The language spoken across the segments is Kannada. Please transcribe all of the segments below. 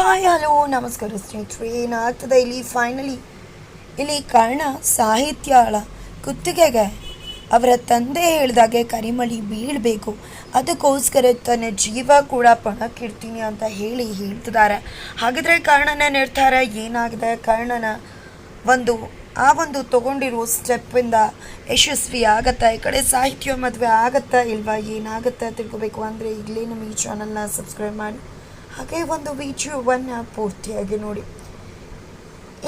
ಹಾಯ್, ಹಲೋ, ನಮಸ್ಕಾರ ಸ್ನೇಹಿತರು, ಏನಾಗ್ತದೆ ಇಲ್ಲಿ? ಫೈನಲಿ ಇಲ್ಲಿ ಕರ್ಣ ಸಾಹಿತ್ಯಳ ಕುತ್ತಿಗೆಗೆ ಅವರ ತಂದೆ ಹೇಳಿದಾಗೆ ಕರಿಮಳಿ ಬೀಳಬೇಕು. ಅದಕ್ಕೋಸ್ಕರ ತನ್ನ ಜೀವ ಕೂಡ ಪಣಕ್ಕಿಡ್ತೀನಿ ಅಂತ ಹೇಳಿ ಹೇಳ್ತಿದ್ದಾರೆ. ಹಾಗಿದ್ರೆ ಕರ್ಣನ ನಿರ್ಧಾರ ಏನಾಗಿದೆ? ಕರ್ಣನ ಒಂದು, ಆ ಒಂದು ತಗೊಂಡಿರೋ ಸ್ಟೆಪ್ಪಿಂದ ಯಶಸ್ವಿ ಆಗತ್ತಾ? ಈ ಕಡೆ ಸಾಹಿತ್ಯ ಮದುವೆ ಆಗತ್ತಾ ಇಲ್ವಾ? ಏನಾಗುತ್ತಾ ತಿಳ್ಕೊಬೇಕು? ಅಂದರೆ ಈಗಲೇ ನಮ್ಮ ಈ ಚಾನಲ್ನ ಸಬ್ಸ್ಕ್ರೈಬ್ ಮಾಡಿ. ಹಾಗೆ ಒಂದು ವಿಡಿಯೋವನ್ನು ಪೂರ್ತಿಯಾಗಿ ನೋಡಿ.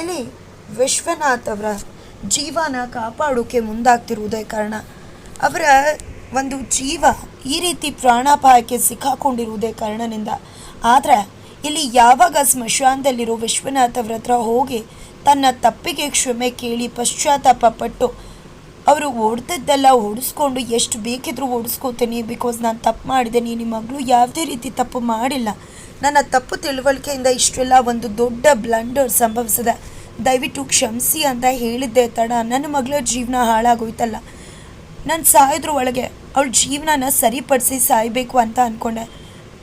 ಇಲ್ಲಿ ವಿಶ್ವನಾಥ್ ಅವರ ಜೀವನ ಕಾಪಾಡೋಕೆ ಮುಂದಾಗ್ತಿರುವುದೇ ಕಾರಣ, ಅವರ ಒಂದು ಜೀವ ಈ ರೀತಿ ಪ್ರಾಣಾಪಾಯಕ್ಕೆ ಸಿಕ್ಕಾಕೊಂಡಿರುವುದೇ ಕಾರಣದಿಂದ. ಆದರೆ, ಇಲ್ಲಿ ಯಾವಾಗ ಸ್ಮಶಾನದಲ್ಲಿರೋ ವಿಶ್ವನಾಥ್ ಅವರ ಹತ್ರ ಹೋಗಿ ತನ್ನ ತಪ್ಪಿಗೆ ಕ್ಷಮೆ ಕೇಳಿ ಪಶ್ಚಾತ್ತಾಪ ಪಟ್ಟು ಅವರು ಓಡ್ದದ್ದೆಲ್ಲ ಓಡಿಸ್ಕೊಂಡು ಎಷ್ಟು ಬೇಕಿದ್ರೂ ಓಡಿಸ್ಕೋತೀನಿ ಬಿಕಾಸ್ ನಾನು ತಪ್ಪು ಮಾಡಿದ್ದೀನಿ ನಿಮ್ಮ ಮಗಳು ಯಾವುದೇ ರೀತಿ ತಪ್ಪು ಮಾಡಿಲ್ಲ ನನ್ನ ತಪ್ಪು ತಿಳುವಳಿಕೆಯಿಂದ ಇಷ್ಟೆಲ್ಲ ಒಂದು ದೊಡ್ಡ ಬ್ಲಂಡರ್ ಸಂಭವಿಸಿದೆ. ದಯವಿಟ್ಟು ಕ್ಷಮಿಸಿ ಅಂತ ಹೇಳಿದ್ದೆ ತಡ. ನನ್ನ ಮಗಳ ಜೀವನ ಹಾಳಾಗೋಯ್ತಲ್ಲ. ನಾನು ಸಾಯೋದ್ರ ಒಳಗೆ ಅವಳ ಜೀವನನ ಸರಿಪಡಿಸಿ ಸಾಯಬೇಕು ಅಂತ ಅಂದ್ಕೊಂಡೆ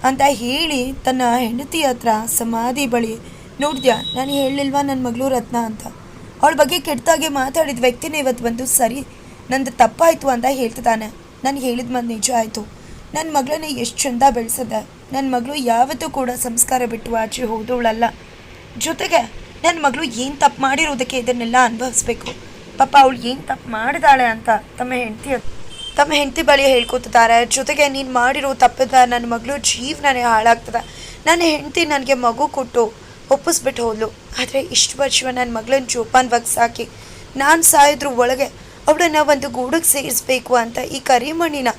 ಅಂತ ಹೇಳಿ ತನ್ನ ಹೆಂಡತಿ ಹತ್ರ ಸಮಾಧಿ ಬಳಿ ನೋಡಿದ್ಯಾ? ನಾನು ಹೇಳಿಲ್ವಾ ನನ್ನ ಮಗಳು ರತ್ನ ಅಂತ? ಅವಳ ಬಗ್ಗೆ ಕೆಟ್ಟದಾಗೆ ಮಾತಾಡಿದ ವ್ಯಕ್ತಿನೇ ಇವತ್ತು ಬಂದು ಸರಿ, ನಂದು ತಪ್ಪಾಯಿತು ಅಂತ ಹೇಳ್ತಿದ್ದಾನೆ. ನಾನು ಹೇಳಿದ ಮತ್ತೆ ನಿಜ ಆಯಿತು. ನನ್ನ ಮಗಳನ್ನ ಎಷ್ಟು ಚಂದ ಬೆಳೆಸಿದೆ ನನ್ನ ಮಗಳು ಯಾವತ್ತೂ ಕೂಡ ಸಂಸ್ಕಾರ ಬಿಟ್ಟು ಆಚೆ ಹೋದವಳಲ್ಲ ಜೊತೆಗೆ ನನ್ನ ಮಗಳು ಏನು ತಪ್ಪು ಮಾಡಿರೋದಕ್ಕೆ ಇದನ್ನೆಲ್ಲ ಅನುಭವಿಸ್ಬೇಕು? ಪಾಪ ಅವಳು ಏನು ತಪ್ಪು ಮಾಡಿದಾಳೆ ಅಂತ ತಮ್ಮ ಹೆಂಡತಿ ತಮ್ಮ ಹೆಂಡತಿ ಬಳಿ ಹೇಳ್ಕೊತಿದ್ದಾರೆ. ಜೊತೆಗೆ ನೀನು ಮಾಡಿರೋ ತಪ್ಪದ ನನ್ನ ಮಗಳು ಜೀವನನೇ ಹಾಳಾಗ್ತದೆ. ನನ್ನ ಹೆಂಡತಿ ನನಗೆ ಮಗು ಕೊಟ್ಟು ಒಪ್ಪಿಸ್ಬಿಟ್ಟು ಹೋದ್ಲು. ಆದರೆ ಇಷ್ಟು ವರ್ಷ ನನ್ನ ಮಗಳನ್ನ ಜೋಪಾನವಾಗಿ ಸಾಕಿ, ನಾನು ಸಾಯೋದ್ರ ಒಳಗೆ ಅವಳನ್ನು ಒಂದು ಗೂಡಕ್ಕೆ ಸೇರಿಸ್ಬೇಕು ಅಂತ ಈ ಕರಿಮಣ್ಣಿನ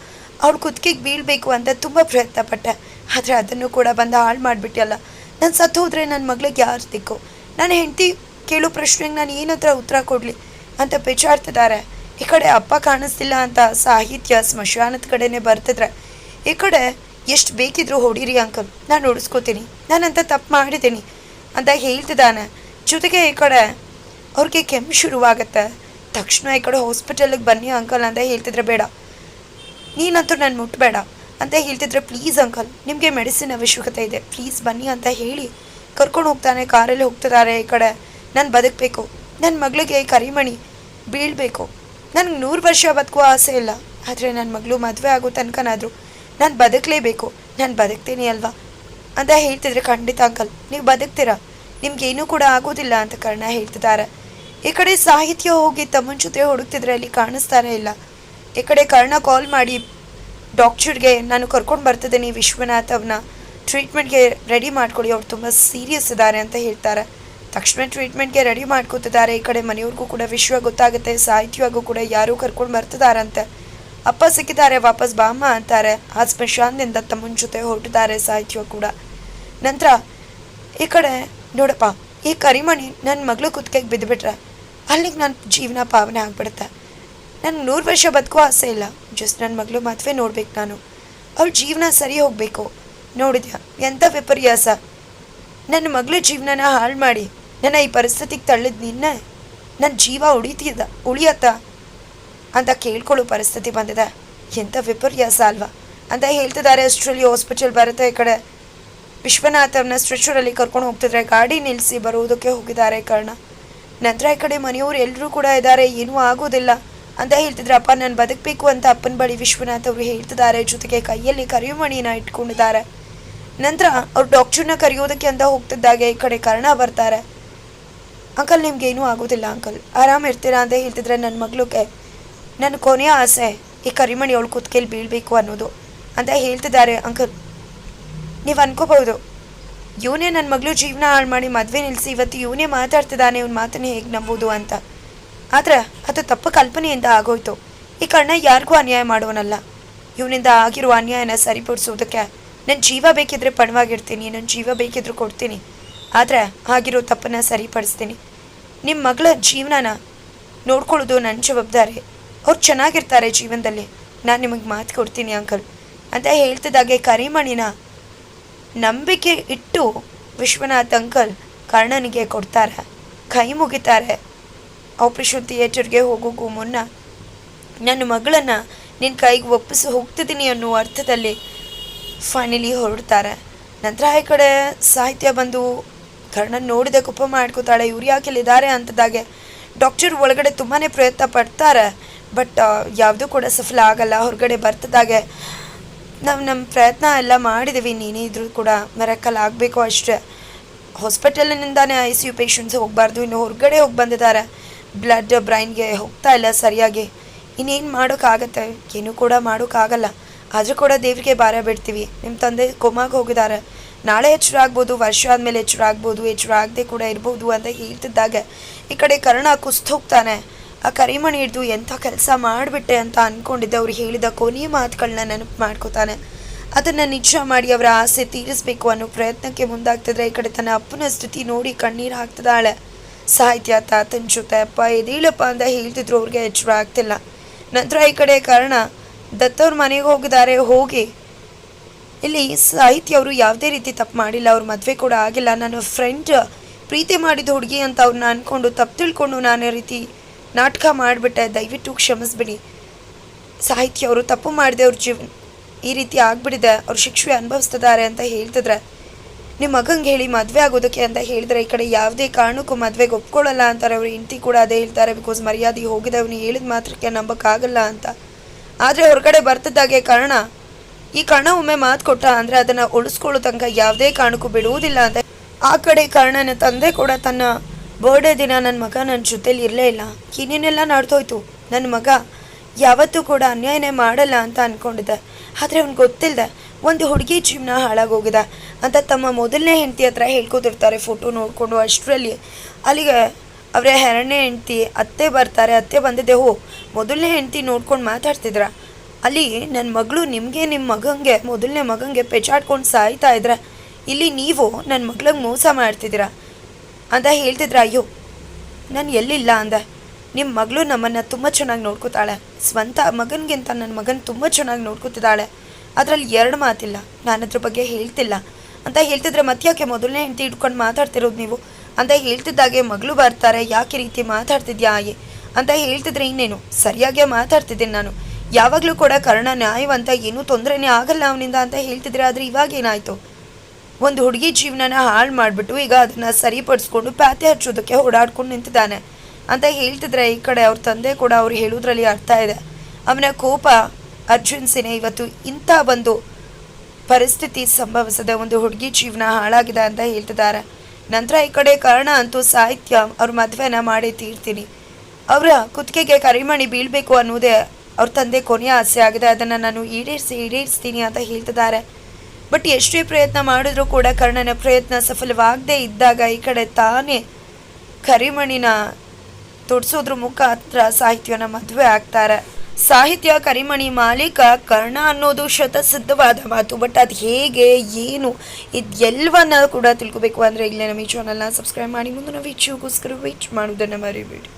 ಅವ್ಳ ಕುತ್ತಿಗೆಗೆ ಬೀಳಬೇಕು ಅಂತ ತುಂಬ ಪ್ರಯತ್ನ ಪಟ್ಟೆ ಆದರೆ ಅದನ್ನು ಕೂಡ ಬಂದು ಹಾಳು ಮಾಡಿಬಿಟ್ಟಲ್ಲ ನಾನು ಸತ್ತು ಹೋದರೆ ನನ್ನ ಮಗಳಿಗೆ ಯಾರು ದಿಕ್ಕು? ನನ್ನ ಹೆಂಡತಿ ಕೇಳೋ ಪ್ರಶ್ನೆಗೆ ನಾನು ಏನತ್ರ ಉತ್ತರ ಕೊಡಲಿ ಅಂತ ಪೆಚಾಡ್ತಿದ್ದಾರೆ ಈ ಕಡೆ ಅಪ್ಪ ಕಾಣಿಸ್ತಿಲ್ಲ ಅಂತ ಸಾಹಿತ್ಯ ಸ್ಮಶಾನದ ಕಡೆನೇ ಬರ್ತಿದ್ರೆ, ಈ ಕಡೆ ಎಷ್ಟು ಬೇಕಿದ್ರು ಹೊಡೀರಿ ಅಂಕಲ್, ನಾನು ಉಳಿಸ್ಕೋತೀನಿ ನಾನಂತ ತಪ್ಪು ಮಾಡಿದ್ದೀನಿ ಅಂತ ಹೇಳ್ತಿದ್ದಾನೆ ಜೊತೆಗೆ ಈ ಕಡೆ ಅವ್ರಿಗೆ ಕೆಮ್ಮು ಶುರುವಾಗುತ್ತೆ. ತಕ್ಷಣ ಈ ಕಡೆ ಹಾಸ್ಪಿಟಲ್ಗೆ ಬನ್ನಿ ಅಂಕಲ್ ಅಂತ ಹೇಳ್ತಿದ್ರೆ ಬೇಡ. ನೀನಂತೂ ನಾನು ಮುಟ್ಟಬೇಡ ಅಂತ ಹೇಳ್ತಿದ್ರೆ ಪ್ಲೀಸ್ ಅಂಕಲ್ ನಿಮಗೆ ಮೆಡಿಸಿನ್ ಅವಶ್ಯಕತೆ ಇದೆ. ಪ್ಲೀಸ್ ಬನ್ನಿ ಅಂತ ಹೇಳಿ ಕರ್ಕೊಂಡು ಹೋಗ್ತಾನೆ, ಕಾರಲ್ಲಿ ಹೋಗ್ತಿದ್ದಾರೆ ಈ ಕಡೆ. ನಾನು ಬದುಕಬೇಕು. ನನ್ನ ಮಗಳಿಗೆ ಕರಿಮಣಿ ಬೀಳಬೇಕು. ನನಗೆ ನೂರು ವರ್ಷ ಬದುಕುವ ಆಸೆ ಇಲ್ಲ. ಆದರೆ ನನ್ನ ಮಗಳು ಮದುವೆ ಆಗೋ ತನಕನಾದರೂ ನಾನು ಬದುಕಲೇಬೇಕು. ನಾನು ಬದುಕ್ತೀನಿ ಅಲ್ವಾ? ಅಂತ ಹೇಳ್ತಿದ್ರೆ ಖಂಡಿತ ಅಂಕಲ್ ನೀವು ಬದುಕ್ತೀರಾ? ನಿಮ್ಗೇನೂ ಕೂಡ ಆಗೋದಿಲ್ಲ ಅಂತ ಕರ್ಣ ಹೇಳ್ತಿದ್ದಾರೆ. ಈ ಕಡೆ ಸಾಹಿತ್ಯ ಹೋಗಿ ತಮ್ಮನ ಜೊತೆ ಹುಡುಕ್ತಿದ್ರೆ ಅಲ್ಲಿ ಕಾಣಿಸ್ತಾನೆ ಇಲ್ಲ. ಈ ಕಡೆ ಕರ್ಣ ಕಾಲ್ ಮಾಡಿ ಡಾಕ್ಟರ್ಗೆ ನಾನು ಕರ್ಕೊಂಡು ಬರ್ತಿದ್ದೀನಿ ವಿಶ್ವನಾಥ್ ಅವನ್ನ ಟ್ರೀಟ್ಮೆಂಟ್ಗೆ ರೆಡಿ ಮಾಡ್ಕೊಳ್ಳಿ ಅವ್ರು ತುಂಬ ಸೀರಿಯಸ್ ಇದ್ದಾರೆ ಅಂತ ಹೇಳ್ತಾರೆ. ತಕ್ಷಣ ಟ್ರೀಟ್ಮೆಂಟ್ಗೆ ರೆಡಿ ಮಾಡ್ಕೋತಿದ್ದಾರೆ. ಈ ಕಡೆ ಮನೆಯವ್ರಿಗೂ ಕೂಡ ವಿಶ್ವ ಗೊತ್ತಾಗುತ್ತೆ ಸಾಹಿತ್ಯವಾಗೂ ಕೂಡ ಯಾರೂ ಕರ್ಕೊಂಡು ಬರ್ತಿದಾರಂತೆ. ಅಪ್ಪ ಸಿಕ್ಕಿದ್ದಾರೆ, ವಾಪಸ್ ಬಾಮ್ಮ ಅಂತಾರೆ. ಆ ಸ್ಮಶಾನದಿಂದ ತಮ್ಮನ ಜೊತೆ ಹೊರಟಿದ್ದಾರೆ, ಸಾಹಿತ್ಯ ಕೂಡ. ನಂತರ, ಈ ಕಡೆ ನೋಡಪ್ಪ, ಈ ಕರಿಮಣಿ ನನ್ನ ಮಗಳು ಕುತ್ತಿಗೆಗೆ ಬಿದ್ದುಬಿಟ್ರೆ ಅಲ್ಲಿಗೆ ನನ್ನ ಜೀವನ ಪಾವನೆ ಆಗ್ಬಿಡುತ್ತೆ. ನನಗೆ ನೂರು ವರ್ಷ ಬದುಕೋ ಆಸೆ ಇಲ್ಲ. ಜಸ್ಟ್ ನನ್ನ ಮಗಳು ಮದುವೆ ನೋಡ್ಬೇಕು ನಾನು. ಅವಳ ಜೀವನ ಸರಿ ಹೋಗಬೇಕು. ನೋಡಿದ್ಯಾ? ಎಂಥ ವಿಪರ್ಯಾಸ? ನನ್ನ ಮಗಳ ಜೀವನನ ಹಾಳು ಮಾಡಿ. ನನ್ನ ಈ ಪರಿಸ್ಥಿತಿಗೆ ತಳ್ಳಿದ ನಿನ್ನೆ ನನ್ನ ಜೀವ ಉಳಿತಿದ ಉಳಿಯತ್ತ ಅಂತ ಕೇಳ್ಕೊಳ್ಳೋ ಪರಿಸ್ಥಿತಿ ಬಂದಿದೆ. ಎಂಥ ವಿಪರ್ಯಾಸ ಅಲ್ವಾ? ಅಂತ ಹೇಳ್ತಿದ್ದಾರೆ ಅಷ್ಟರಲ್ಲಿ ಹಾಸ್ಪಿಟಲ್ ಬರುತ್ತೆ ಈ ಕಡೆ. ವಿಶ್ವನಾಥವನ್ನ ಸ್ಟ್ರೆಚರಲ್ಲಿ ಕರ್ಕೊಂಡು ಹೋಗ್ತಿದ್ರೆ ಗಾಡಿ ನಿಲ್ಲಿಸಿ ಬರುವುದಕ್ಕೆ ಹೋಗಿದ್ದಾರೆ ಕರ್ಣ. ನಂತರ ಈ ಕಡೆ ಮನೆಯವರು ಎಲ್ಲರೂ ಕೂಡ ಇದ್ದಾರೆ. ಏನೂ ಆಗೋದಿಲ್ಲ. ಅಂತ ಹೇಳ್ತಿದ್ರೆ. ಅಪ್ಪ, ನಾನು ಬದುಕಬೇಕು ಅಂತ ಅಪ್ಪನ ಬಳಿ ವಿಶ್ವನಾಥ್ ಅವರು ಹೇಳ್ತಿದ್ದಾರೆ. ಜೊತೆಗೆ ಕೈಯಲ್ಲಿ ಕರಿಯುಮಣಿನ ಇಟ್ಕೊಂಡಿದ್ದಾರೆ. ನಂತರ ಅವ್ರು ಡಾಕ್ಟರ್ನ ಕರೆಯೋದಕ್ಕೆ ಅಂತ ಹೋಗ್ತಿದ್ದಾಗೆ, ಈ ಕಡೆ ಕರ್ಣ ಬರ್ತಾರೆ. ಅಂಕಲ್, ನಿಮ್ಗೇನೂ ಆಗೋದಿಲ್ಲ ಅಂಕಲ್. ಆರಾಮ ಇರ್ತೀರಾ ಅಂತ ಹೇಳ್ತಿದ್ರೆ ನನ್ನ ಮಗಳಿಗೆ ನನ್ನ ಕೊನೆಯ ಆಸೆ, ಈ ಕರಿಮಣಿ ಅವಳು ಕುತ್ಕೇಲಿ ಬೀಳಬೇಕು ಅನ್ನೋದು ಅಂತ ಹೇಳ್ತಿದ್ದಾರೆ ಅಂಕಲ್. ನೀವು ಅನ್ಕೋಬಹುದು. ಇವನೇ ನನ್ನ ಮಗಳು ಜೀವನ ಹಾಳು ಮಾಡಿ ಮದುವೆ ನಿಲ್ಲಿಸಿ ಇವತ್ತು ಇವನೇ ಮಾತಾಡ್ತಿದ್ದಾನೆ, ಇವ್ನ ಮಾತನ್ನ ಹೇಗೆ ನಂಬೋದು ಅಂತ. ಆದರೆ ಅದು ತಪ್ಪು ಕಲ್ಪನೆಯಿಂದ ಆಗೋಯ್ತು. ಈ ಕಾರಣ ಯಾರಿಗೂ ಅನ್ಯಾಯ ಮಾಡೋನಲ್ಲ ಇವನಿಂದ ಆಗಿರುವ ಅನ್ಯಾಯನ ಸರಿಪಡಿಸೋದಕ್ಕೆ ನನ್ನ ಜೀವ ಬೇಕಿದ್ರೆ ಪಣವಾಗಿರ್ತೀನಿ ನನ್ನ ಜೀವ ಬೇಕಿದ್ರು ಕೊಡ್ತೀನಿ. ಆದರೆ ಆಗಿರೋ ತಪ್ಪನ್ನ ಸರಿಪಡಿಸ್ತೀನಿ. ನಿಮ್ಮ ಮಗಳ ಜೀವನನ ನೋಡ್ಕೊಳ್ಳೋದು ನನ್ನ ಜವಾಬ್ದಾರಿ. ಅವ್ರು ಚೆನ್ನಾಗಿರ್ತಾರೆ ಜೀವನದಲ್ಲಿ. ನಾನು ನಿಮಗೆ ಮಾತು ಕೊಡ್ತೀನಿ, ಅಂಕಲ್. ಅಂತ ಹೇಳ್ತಿದ್ದಾಗೆ ಕರಿಮಣಿನ ನಂಬಿಕೆ ಇಟ್ಟು ವಿಶ್ವನಾಥ್ ಅಂಕಲ್ ಕರ್ಣನಿಗೆ ಕೊಡ್ತಾರೆ. ಕೈ ಮುಗಿತಾರೆ. ಆಪರೇಷನ್ ಥಿಯೇಟರ್ಗೆ ಹೋಗೋಕ್ಕೂ ಮುನ್ನ ನನ್ನ ಮಗಳನ್ನು ನಿನ್ನ ಕೈಗೆ ಒಪ್ಪಿಸಿ ಹೋಗ್ತಿದ್ದೀನಿ ಅನ್ನೋ ಅರ್ಥದಲ್ಲಿ ಫೈನಲಿ ಹೊರಡ್ತಾರೆ. ನಂತರ ಈ ಕಡೆ ಸಾಹಿತ್ಯ ಬಂದು ಕರ್ಣನ್ ನೋಡಿದ ಕುಪ್ಪ ಮಾಡ್ಕೋತಾಳೆ, ಇವ್ರು ಯಾಕೆ ಇಲ್ಲಿದ್ದಾರೆ? ಅಂತದಾಗೆ ಡಾಕ್ಟರ್ ಒಳಗಡೆ ತುಂಬಾ ಪ್ರಯತ್ನ ಪಡ್ತಾರೆ ಬಟ್ ಯಾವುದೂ ಕೂಡ ಸಫಲ ಆಗಲ್ಲ. ಹೊರಗಡೆ ಬರ್ತದಾಗೆ ನಾವು ನಮ್ಮ ಪ್ರಯತ್ನ ಎಲ್ಲ ಮಾಡಿದ್ದೀವಿ ನೀನೇ ಇದ್ರೂ ಕೂಡ ಮೆರಕಲ್ ಆಗಬೇಕು ಅಷ್ಟೇ. ಹಾಸ್ಪಿಟಲಿನಿಂದಾನೇ ಐ ಸಿ ಯು ಪೇಷಂಟ್ಸ್ ಹೋಗಬಾರ್ದು. ಇನ್ನು ಹೊರಗಡೆ ಹೋಗಿ ಬಂದಿದ್ದಾರೆ. ಬ್ಲಡ್ ಬ್ರೈನ್ಗೆ ಹೋಗ್ತಾ ಇಲ್ಲ ಸರಿಯಾಗಿ. ಇನ್ನೇನು ಮಾಡೋಕ್ಕಾಗತ್ತೆ? ಏನೂ ಕೂಡ ಮಾಡೋಕ್ಕಾಗಲ್ಲ. ಆದರೂ ಕೂಡ ದೇವರಿಗೆ ಭಾರ ಬಿಡ್ತೀವಿ. ನಿಮ್ಮ ತಂದೆ ಕೊಮಾಗೆ ಹೋಗಿದ್ದಾರೆ ನಾಳೆ ಎಚ್ಚರ ವರ್ಷ ಆದಮೇಲೆ ಎಚ್ಚರ ಆಗ್ಬೋದು, ಎಚ್ಚರ ಕೂಡ ಇರ್ಬೋದು ಅಂತ ಹೇಳ್ತಿದ್ದಾಗ. ಈ ಕಡೆ ಕರ್ಣ ಕುಸ್ತು ಹೋಗ್ತಾನೆ. ಆ ಕರಿಮಣಿ ಹಿಡಿದು ಎಂಥ ಕೆಲಸ ಮಾಡಿಬಿಟ್ಟೆ ಅಂತ ಅಂದ್ಕೊಂಡಿದ್ದೆ ಅವ್ರು ಹೇಳಿದ ಕೊನೆಯ ಮಾತುಗಳನ್ನ ನೆನಪು ಮಾಡ್ಕೋತಾನೆ. ಅದನ್ನು ನಿಜ ಮಾಡಿ ಅವರ ಆಸೆ ತೀರಿಸಬೇಕು ಅನ್ನೋ ಪ್ರಯತ್ನಕ್ಕೆ ಮುಂದಾಗ್ತಿದ್ರೆ ಈ ಕಡೆ ತನ್ನ ಅಪ್ಪನ ಸ್ಥಿತಿ ನೋಡಿ ಕಣ್ಣೀರು ಹಾಕ್ತಿದ್ದಾಳೆ. ಸಾಹಿತ್ಯ, ತಾತನ ಜೊತೆ ಅಪ್ಪ ಇದೀಳಪ್ಪ ಅಂತ ಹೇಳ್ತಿದ್ರು, ಅವ್ರಿಗೆ ಎಚ್ಚರ ಆಗ್ತಿಲ್ಲ. ನಂತರ ಈ ಕಡೆ ಕಾರಣ ದತ್ತವ್ರ ಮನೆಗೆ ಹೋಗಿದ್ದಾರೆ, ಹೋಗಿ. ಇಲ್ಲಿ ಸಾಹಿತ್ಯ ಅವರು ಯಾವುದೇ ರೀತಿ ತಪ್ಪು ಮಾಡಿಲ್ಲ, ಅವ್ರ ಮದುವೆ ಕೂಡ ಆಗಿಲ್ಲ. ನನ್ನ ಫ್ರೆಂಡ್ ಪ್ರೀತಿ ಮಾಡಿದ ಹುಡುಗಿ ಅಂತ ಅವ್ರನ್ನ ಅಂದ್ಕೊಂಡು ತಪ್ಪು ತಿಳ್ಕೊಂಡು ನಾನು ರೀತಿ ನಾಟಕ ಮಾಡಿಬಿಟ್ಟೆ. ದಯವಿಟ್ಟು ಕ್ಷಮಿಸ್ಬಿಡಿ. ಸಾಹಿತ್ಯ ಅವರು ತಪ್ಪು ಮಾಡಿದೆ, ಅವ್ರ ಜೀವನ ಈ ರೀತಿ ಆಗ್ಬಿಟ್ಟಿದೆ, ಅವ್ರ ಶಿಕ್ಷೆ ಅನುಭವಿಸ್ತಿದ್ದಾರೆ ಅಂತ ಹೇಳ್ತಿದ್ರೆ. ನಿಮ್ಮ ಮಗಂಗೆ ಹೇಳಿ ಮದುವೆ ಆಗೋದಕ್ಕೆ ಅಂತ ಹೇಳಿದ್ರೆ ಈ ಕಡೆ ಯಾವುದೇ ಕಾರಣಕ್ಕೂ ಮದುವೆಗೆ ಒಪ್ಕೊಳ್ಳಲ್ಲ ಅಂತಾರೆ. ಅವ್ರ ಹೆಂಡತಿ ಕೂಡ ಅದೇ ಹೇಳ್ತಾರೆ ಬಿಕಾಸ್ ಮರ್ಯಾದೆ ಹೋಗಿದೆ ಅವನು ಹೇಳಿದ ಮಾತ್ರಕ್ಕೆ ನಂಬಕ್ಕಾಗಲ್ಲ ಅಂತ. ಆದರೆ ಹೊರಗಡೆ ಬರ್ತಿದ್ದಾಗೆ ಕಾರಣ, ಈ ಕಾರಣ ಒಮ್ಮೆ ಮಾತು ಕೊಟ್ಟ ಅಂದರೆ ಅದನ್ನು ಉಳಿಸ್ಕೊಳ್ಳೋ ತನಕ ಯಾವುದೇ ಕಾರಣಕ್ಕೂ ಬಿಡುವುದಿಲ್ಲ ಅಂತ. ಆ ಕಡೆ ಕಾರಣನ ತಂದೆ ಕೂಡ ತನ್ನ ಬರ್ಡೇ ದಿನ ನನ್ನ ಮಗ ನನ್ನ ಜೊತೆಲಿ ಇರಲೇ ಇಲ್ಲ. ಏನೇನೆಲ್ಲ ನಡೆದೋಯ್ತು? ನನ್ನ ಮಗ ಯಾವತ್ತೂ ಕೂಡ ಅನ್ಯಾಯನೇ ಮಾಡಲ್ಲ ಅಂತ ಅಂದ್ಕೊಂಡಿದ್ದೆ ಆದರೆ ಅವ್ನಿಗೆ ಗೊತ್ತಿಲ್ಲದೆ ಒಂದು ಹುಡುಗಿ ಜೀವನ ಹಾಳಾಗೋಗಿದೆ ಅಂತ ತಮ್ಮ ಮೊದಲನೇ ಹೆಂಡತಿ ಹತ್ರ ಹೇಳ್ಕೊತಿರ್ತಾರೆ ಫೋಟೋ ನೋಡಿಕೊಂಡು ಅಷ್ಟರಲ್ಲಿ. ಅಲ್ಲಿಗೆ ಅವರ ಎರಡನೇ ಹೆಂಡತಿ ಅತ್ತೆ ಬರ್ತಾರೆ, ಅತ್ತೆ ಬಂದಿದ್ದೆ ಹೋ ಮೊದಲನೇ ಹೆಂಡತಿ ನೋಡ್ಕೊಂಡು ಮಾತಾಡ್ತಿದ್ರ? ಅಲ್ಲಿ ನನ್ನ ಮಗಳು ನಿಮಗೆ ನಿಮ್ಮ ಮಗಂಗೆ, ಮೊದಲನೇ ಮಗಂಗೆ ಪೆಚಾಡ್ಕೊಂಡು ಸಾಯ್ತಾ ಇದ್ರ, ಇಲ್ಲಿ ನೀವು ನನ್ನ ಮಗ್ಳಿಗೆ ಮೋಸ ಮಾಡ್ತಿದ್ದೀರಾ? ಅಂತ ಹೇಳ್ತಿದ್ರ, ಅಯ್ಯೋ, ನಾನು ಎಲ್ಲಿಲ್ಲ? ಅಂದ. ನಿಮ್ಮ ಮಗಳು ನಮ್ಮನ್ನು ತುಂಬ ಚೆನ್ನಾಗಿ ನೋಡ್ಕೊತಾಳೆ. ಸ್ವಂತ ಮಗನಿಗಿಂತ ನನ್ನ ಮಗನ ತುಂಬ ಚೆನ್ನಾಗಿ ನೋಡ್ಕೋತಿದ್ದಾಳೆ. ಅದರಲ್ಲಿ ಎರಡು ಮಾತಿಲ್ಲ. ನಾನು ಅದ್ರ ಬಗ್ಗೆ ಹೇಳ್ತಿಲ್ಲ. ಅಂತ ಹೇಳ್ತಿದ್ರೆ ಮತ್ತ್ಯಾಕೆ ಮೊದಲನೇ ಹೆಂಡತಿ ಇಟ್ಕೊಂಡು ಮಾತಾಡ್ತಿರೋದು ನೀವು? ಅಂತ ಹೇಳ್ತಿದ್ದಾಗೆ ಮಗಳು ಬರ್ತಾರೆ, ಯಾಕೆ ರೀತಿ ಮಾತಾಡ್ತಿದ್ಯಾ ಆಯೆ ಅಂತ ಹೇಳ್ತಿದ್ರೆ ಇನ್ನೇನು? ಸರಿಯಾಗೇ ಮಾತಾಡ್ತಿದ್ದೀನಿ ನಾನು. ಯಾವಾಗಲೂ ಕೂಡ ಕರ್ಣ ನ್ಯಾಯವಂತ, ಏನೂ ತೊಂದರೆನೇ ಆಗಲ್ಲ ಅವನಿಂದ ಅಂತ ಹೇಳ್ತಿದ್ರೆ ಆದರೆ ಇವಾಗ ಏನಾಯಿತು? ಒಂದು ಹುಡುಗಿ ಜೀವನನ ಹಾಳು ಮಾಡಿಬಿಟ್ಟು ಈಗ ಅದನ್ನ ಸರಿಪಡಿಸ್ಕೊಂಡು ಪ್ಯಾತೆ ಹಚ್ಚೋದಕ್ಕೆ ಓಡಾಡ್ಕೊಂಡು ನಿಂತಿದ್ದಾನೆ. ಅಂತ ಹೇಳ್ತಿದ್ರೆ ಈ ಕಡೆ ಅವ್ರ ತಂದೆ ಕೂಡ ಅವ್ರು ಹೇಳೋದ್ರಲ್ಲಿ ಅರ್ಥ ಇದೆ. ಅವನ ಕೋಪ ಅರ್ಜುನ್ಸಿನೇ ಇವತ್ತು ಇಂಥ ಒಂದು ಪರಿಸ್ಥಿತಿ ಸಂಭವಿಸದೆ ಒಂದು ಹುಡುಗಿ ಜೀವನ ಹಾಳಾಗಿದೆ ಅಂತ ಹೇಳ್ತಿದ್ದಾರೆ. ನಂತರ ಈ ಕಡೆ ಕಾರಣ ಅಂತೂ ಸಾಹಿತ್ಯ ಅವ್ರ ಮದುವೆನ ಮಾಡಿ ತೀರ್ತೀನಿ. ಅವರ ಕುತ್ತಿಗೆಗೆ ಕರಿಮಣಿ ಬೀಳಬೇಕು ಅನ್ನೋದೇ ಅವ್ರ ತಂದೆ ಕೊನೆಯ ಆಸೆ ಆಗಿದೆ. ಅದನ್ನು ನಾನು ಈಡೇರಿಸಿ, ಈಡೇರಿಸ್ತೀನಿ ಅಂತ ಹೇಳ್ತಿದ್ದಾರೆ. ಬಟ್ ಎಷ್ಟೇ ಪ್ರಯತ್ನ ಮಾಡಿದ್ರೂ ಕೂಡ ಕರ್ಣನ ಪ್ರಯತ್ನ ಸಫಲವಾಗದೇ ಇದ್ದಾಗ ಈ ಕಡೆ ತಾನೇ ಕರಿಮಣಿನ ತೊಡ್ಸೋದ್ರ ಮುಖಾಂತರ ಸಾಹಿತ್ಯನ ಮದುವೆ ಆಗ್ತಾರೆ. ಸಾಹಿತ್ಯ ಕರಿಮಣಿ ಮಾಲೀಕ, ಕರ್ಣ ಅನ್ನೋದು ಶತಸಿದ್ಧವಾದ ಮಾತು. ಬಟ್ ಅದು ಹೇಗೆ, ಏನು ಇದೆಲ್ಲವನ್ನ ಕೂಡ ತಿಳ್ಕೊಬೇಕು ಅಂದರೆ ಇಲ್ಲೇ ನಮ್ಮ ಈ ಚಾನಲ್ನ ಸಬ್ಸ್ಕ್ರೈಬ್ ಮಾಡಿ. ಮುಂದೆ ನಾವು ಇಚ್ಛೆಗೋಸ್ಕರ ವೇಟ್ ಮಾಡೋದನ್ನು ಮರಿಬೇಡಿ.